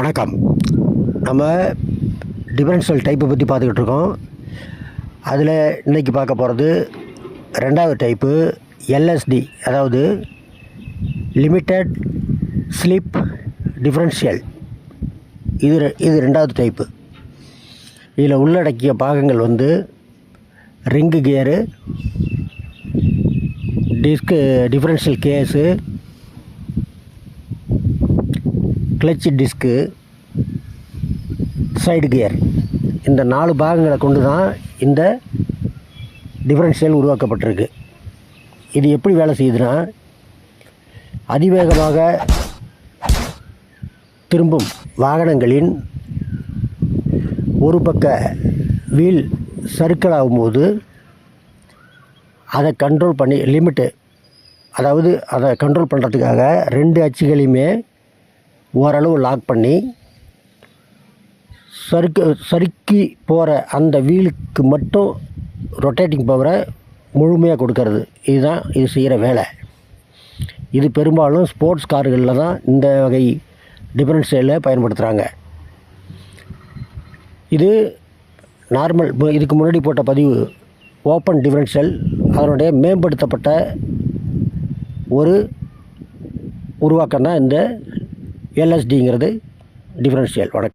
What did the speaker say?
வணக்கம். நம்ம டிஃபரன்ஷியல் டைப்பை பற்றி பார்த்துக்கிட்டு இருக்கோம் அதில் இன்றைக்கி பார்க்க போகிறது ரெண்டாவது டைப்பு எல்எஸ்டி அதாவது லிமிட்டட் ஸ்லிப் டிஃபரன்ஷியல் இது இது ரெண்டாவது டைப்பு இதில் உள்ளடக்கிய பாகங்கள் வந்து ring gear disc differential case clutch disc side gear. இந்த நாலு பாகங்களை கொண்டு தான் இந்த டிஃப்ரென்ஷியல் உருவாக்கப்பட்டிருக்கு. இது எப்படி வேலை செய்யுதுன்னா அதிவேகமாக திரும்பும் வாகனங்களின் ஒரு பக்க வீல் சர்க்கிள் ஆகும்போது அதை கண்ட்ரோல் பண்ணி லிமிட்டு அதாவது அதை கண்ட்ரோல் பண்ணுறதுக்காக ரெண்டு அச்சுகளையுமே ஓரளவு லாக் பண்ணி சறுக்கு சறுக்கி போகிற அந்த வீலுக்கு மட்டும் ரொட்டேட்டிங் பவரை முழுமையாக கொடுக்கறது. இதுதான் இது செய்கிற வேலை. இது பெரும்பாலும் ஸ்போர்ட்ஸ் கார்களில் தான் இந்த வகை டிஃபரன்ஷியலை பயன்படுத்துகிறாங்க இது நார்மல் இதுக்கு முன்னாடி போட்ட பதிவு ஓப்பன் டிஃபரன்ஷியல் அதனுடைய மேம்படுத்தப்பட்ட ஒரு உருவாக்கம் தான் இந்த எல்எஸ்டிங்கிறது டிஃப்ரென்ஷியல் வணக்கம்